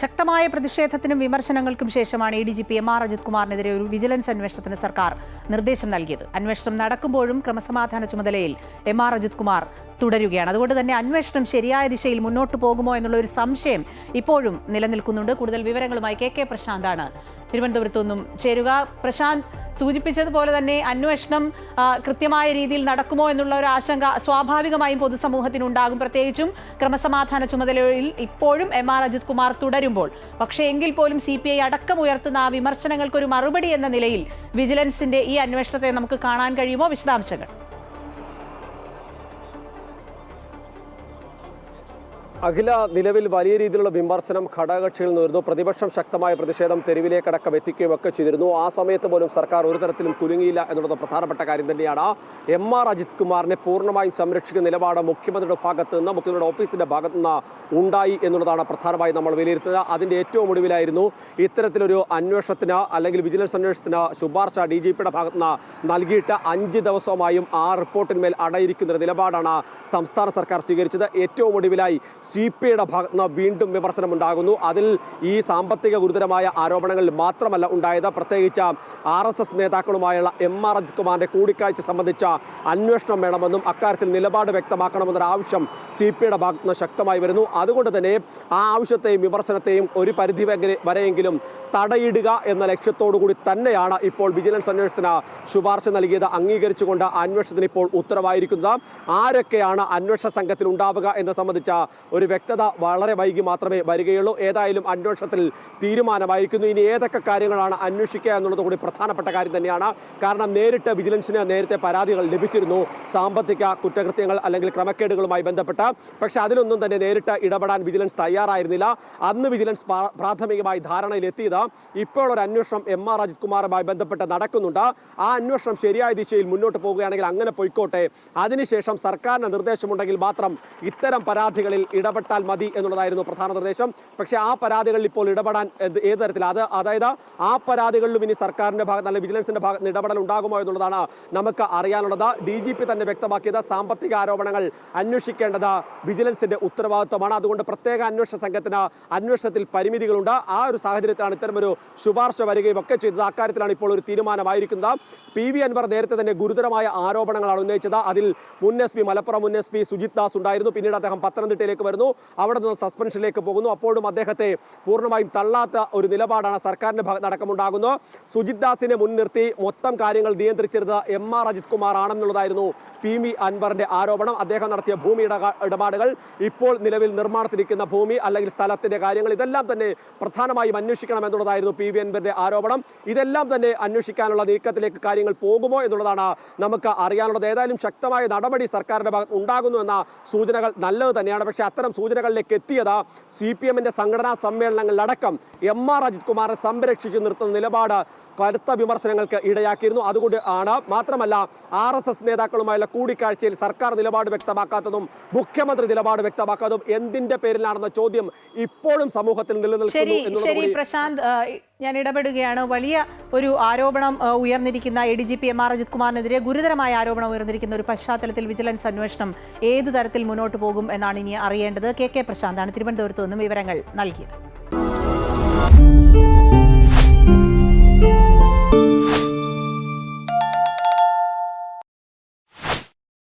ശക്തമായ പ്രതിഷേധത്തിനും വിമർശനങ്ങൾക്കും ശേഷമാണ് A D G P M R Ajith കുമാറിനെതിരെ ഒരു വിജിലൻസ് അന്വേഷണത്തിന് സർക്കാർ നിർദ്ദേശം നൽകിയത്. അന്വേഷണം നടക്കുമ്പോഴും ക്രമസമാധാന ചുമതലയിൽ എം ആർ അജിത് കുമാർ തുടരുകയാണ്. അതുകൊണ്ട് തന്നെ അന്വേഷണം ശരിയായ ദിശയിൽ മുന്നോട്ട് പോകുമോ എന്നുള്ള ഒരു സംശയം ഇപ്പോഴും നിലനിൽക്കുന്നുണ്ട്. കൂടുതൽ വിവരങ്ങളുമായി കെ കെ പ്രശാന്താണ്. തിരുവനന്തപുരത്തു നിന്നും ചേരുക. പ്രശാന്ത് സൂചിപ്പിച്ചതുപോലെ തന്നെ അന്വേഷണം കൃത്യമായ രീതിയിൽ നടക്കുമോ എന്നുള്ള ഒരു ആശങ്ക സ്വാഭാവികമായും പൊതുസമൂഹത്തിനുണ്ടാകും. പ്രത്യേകിച്ചും ക്രമസമാധാന ചുമതലയിൽ ഇപ്പോഴും എം ആർ അജിത് കുമാർ തുടരുമ്പോൾ. പക്ഷേ എങ്കിൽ പോലും സി പി ഐ അടക്കം ഉയർത്തുന്ന ആ വിമർശനങ്ങൾക്കൊരു മറുപടി എന്ന നിലയിൽ വിജിലൻസിന്റെ ഈ അന്വേഷണത്തെ നമുക്ക് കാണാൻ കഴിയുമോ? വിശദാംശങ്ങൾ. അഖില നിലവിൽ വലിയ രീതിയിലുള്ള വിമർശനം ഘടകകക്ഷിയിൽ നിന്നിരുന്നു പ്രതിപക്ഷം ശക്തമായ പ്രതിഷേധം തെരുവിലേക്കടക്കം എത്തിക്കുകയും ഒക്കെ ചെയ്തിരുന്നു. ആ സമയത്ത് പോലും സർക്കാർ ഒരു തരത്തിലും കുലുങ്ങിയില്ല എന്നുള്ളത് പ്രധാനപ്പെട്ട കാര്യം തന്നെയാണ്. എം ആർ അജിത് കുമാറിനെ പൂർണമായും സംരക്ഷിക്കുന്ന നിലപാട് മുഖ്യമന്ത്രിയുടെ ഭാഗത്ത് നിന്ന് മുഖ്യമന്ത്രിയുടെ ഓഫീസിന്റെ ഭാഗത്ത് നിന്ന് ഉണ്ടായി എന്നുള്ളതാണ് പ്രധാനമായി നമ്മൾ വിലയിരുത്തുന്നത്. അതിന്റെ ഏറ്റവും ഒടുവിലായിരുന്നു ഇത്തരത്തിലൊരു അന്വേഷണത്തിന് അല്ലെങ്കിൽ വിജിലൻസ് അന്വേഷണത്തിന് ശുപാർശ ഡി ജി പിയുടെ ഭാഗത്ത് നിന്ന് നൽകിയിട്ട് അഞ്ച് ദിവസമായും ആ റിപ്പോർട്ടിന്മേൽ അടയിരിക്കുന്ന നിലപാടാണ് സംസ്ഥാന സർക്കാർ സ്വീകരിച്ചത്. ഏറ്റവും ഒടുവിലായി സി പി ഐയുടെ ഭാഗത്ത് നിന്ന് വീണ്ടും വിമർശനമുണ്ടാകുന്നു. അതിൽ ഈ സാമ്പത്തിക ഗുരുതരമായ ആരോപണങ്ങൾ മാത്രമല്ല ഉണ്ടായത്. പ്രത്യേകിച്ച് ആർ എസ് എസ് നേതാക്കളുമായുള്ള എം ആർ അജിത് കൂടിക്കാഴ്ച സംബന്ധിച്ച അന്വേഷണം വേണമെന്നും അക്കാര്യത്തിൽ നിലപാട് വ്യക്തമാക്കണമെന്നൊരു ആവശ്യം സി പി ഐയുടെ ഭാഗത്ത് നിന്ന് ശക്തമായി വരുന്നു. അതുകൊണ്ട് തന്നെ ആ ആവശ്യത്തെയും വിമർശനത്തെയും ഒരു പരിധി വരെ- വരെയെങ്കിലും തടയിടുക എന്ന ലക്ഷ്യത്തോടു കൂടി തന്നെയാണ് ഇപ്പോൾ വിജിലൻസ് അന്വേഷണത്തിന് ശുപാർശ നൽകിയത്. അംഗീകരിച്ചുകൊണ്ട് അന്വേഷണത്തിന് ഇപ്പോൾ ഉത്തരവായിരിക്കുന്നത് ആരൊക്കെയാണ് അന്വേഷണ സംഘത്തിൽ ഉണ്ടാവുക എന്ന് സംബന്ധിച്ച ഒരു വ്യക്തത വളരെ വൈകി മാത്രമേ വരികയുള്ളൂ. ഏതായാലും അന്വേഷണത്തിൽ തീരുമാനമായിരിക്കുന്നു. ഇനി ഏതൊക്കെ കാര്യങ്ങളാണ് അന്വേഷിക്കുക എന്നുള്ളത് കൂടി പ്രധാനപ്പെട്ട കാര്യം തന്നെയാണ്. കാരണം നേരിട്ട് വിജിലൻസിന് നേരത്തെ പരാതികൾ ലഭിച്ചിരുന്നു. സാമ്പത്തിക കുറ്റകൃത്യങ്ങൾ അല്ലെങ്കിൽ ക്രമക്കേടുകളുമായി ബന്ധപ്പെട്ട്. പക്ഷേ അതിലൊന്നും തന്നെ നേരിട്ട് ഇടപെടാൻ വിജിലൻസ് തയ്യാറായിരുന്നില്ല. അന്ന് വിജിലൻസ് പ്രാ- പ്രാഥമികമായി ധാരണയിലെത്തിയത് ഇപ്പോൾ ഒരു അന്വേഷണം എം ആർ അജിത് കുമാറുമായി ബന്ധപ്പെട്ട് നടക്കുന്നുണ്ട്. ആ അന്വേഷണം ശരിയായ ദിശയിൽ മുന്നോട്ട് പോവുകയാണെങ്കിൽ അങ്ങനെ പോയിക്കോട്ടെ. അതിനുശേഷം സർക്കാരിന് നിർദ്ദേശമുണ്ടെങ്കിൽ മാത്രം ഇത്തരം പരാതികളിൽ ഇടപെട്ടാൽ മതി എന്നുള്ളതായിരുന്നു പ്രധാന നിർദ്ദേശം. പക്ഷേ ആ പരാതികളിൽ ഇപ്പോൾ ഇടപെടാൻ ഏത് തരത്തിൽ അത് അതായത് ആ പരാതികളിലും ഇനി സർക്കാരിന്റെ ഭാഗത്ത് അല്ലെങ്കിൽ വിജിലൻസിന്റെ ഭാഗത്ത് ഇടപെടൽ ഉണ്ടാകുമോ എന്നുള്ളതാണ് നമുക്ക് അറിയാനുള്ളത്. ഡി ജി പി തന്നെ വ്യക്തമാക്കിയത് സാമ്പത്തിക ആരോപണങ്ങൾ അന്വേഷിക്കേണ്ടത് വിജിലൻസിന്റെ ഉത്തരവാദിത്വമാണ്. അതുകൊണ്ട് പ്രത്യേക അന്വേഷണ സംഘത്തിന് അന്വേഷണത്തിൽ പരിമിതികളുണ്ട്. ആ ഒരു സാഹചര്യത്തിലാണ് ഇത്തരമൊരു ശുപാർശ വരികയും ഒക്കെ ചെയ്തത്. അക്കാര്യത്തിലാണ് ഇപ്പോൾ ഒരു തീരുമാനമായിരിക്കുന്നത്. പി വി അൻവർ നേരത്തെ തന്നെ ഗുരുതരമായ ആരോപണങ്ങളാണ് ഉന്നയിച്ചത്. അതിൽ മുൻ എസ് പി മലപ്പുറം മുൻ എസ് പി സുജിത് ദാസ് ഉണ്ടായിരുന്നു. പിന്നീട് അദ്ദേഹം പത്തനംതിട്ടയിലേക്ക് വരുന്നു. അവിടെ നിന്ന് സസ്പെൻഷനിലേക്ക് പോകുന്നു. അപ്പോഴും അദ്ദേഹത്തെ പൂർണമായും തള്ളാത്ത ഒരു നിലപാടാണ് സർക്കാരിന്റെ ഭാഗത്ത് അടക്കമുണ്ടാകുന്നു സുജിത് ദാസിനെ മുൻനിർത്തി മൊത്തം കാര്യങ്ങൾ നിയന്ത്രിച്ചിരുന്നത് എം ആർ അജിത് കുമാർ ആണെന്നുള്ളതായിരുന്നു പി വി അൻവറിന്റെ ആരോപണം. അദ്ദേഹം നടത്തിയ ഭൂമി ഇടപാടുകൾ ഇപ്പോൾ നിലവിൽ നിർമ്മാണത്തിരിക്കുന്ന ഭൂമി അല്ലെങ്കിൽ സ്ഥലത്തിന്റെ കാര്യങ്ങൾ ഇതെല്ലാം തന്നെ പ്രധാനമായും അന്വേഷിക്കണം എന്നുള്ളതായിരുന്നു പി വി അൻവറിന്റെ ആരോപണം. ഇതെല്ലാം തന്നെ അന്വേഷിക്കാനുള്ള നീക്കത്തിലേക്ക് കാര്യങ്ങൾ പോകുമോ എന്നുള്ളതാണ് നമുക്ക് അറിയാനുള്ളത്. ഏതായാലും ശക്തമായ നടപടി സർക്കാരിന്റെ ഭാഗത്ത് ഉണ്ടാകുന്നു എന്ന സൂചനകൾ നല്ലത് തന്നെയാണ്. പക്ഷേ അത്തരം സൂചനകളിലേക്ക് എത്തിയത് സി പി എമ്മിന്റെ സംഘടനാ സമ്മേളനങ്ങളിലടക്കം എം ആർ അജിത് കുമാറെ സംരക്ഷിച്ചു നിർത്തുന്ന നിലപാട് കടുത്ത വിമർശനങ്ങൾക്ക് ഇടയാക്കിയിരുന്നു. അതുകൊണ്ട് ആണ് മാത്രമല്ല ആർ എസ് എസ് നേതാക്കളുമായുള്ള കൂടിക്കാഴ്ചയിൽ സർക്കാർ നിലപാട് വ്യക്തമാക്കാത്തതും മുഖ്യമന്ത്രി നിലപാട് വ്യക്തമാക്കാത്തതും എന്തിന്റെ പേരിലാണെന്ന ചോദ്യം ഇപ്പോഴും സമൂഹത്തിൽ നിലനിൽക്കുന്നു ശരി പ്രശാന്ത് ഞാൻ ഇടപെടുകയാണ്. വലിയ ഒരു ആരോപണം ഉയർന്നിരിക്കുന്ന A D G P M R Ajith കുമാറിനെതിരെ ഗുരുതരമായ ആരോപണം ഉയർന്നിരിക്കുന്ന ഒരു പശ്ചാത്തലത്തിൽ വിജിലൻസ് അന്വേഷണം ഏതു തരത്തിൽ മുന്നോട്ട് പോകും എന്നാണ് ഇനി അറിയേണ്ടത്. കെ കെ പ്രശാന്താണ് തിരുവനന്തപുരത്ത് നിന്നും വിവരങ്ങൾ നൽകിയത്.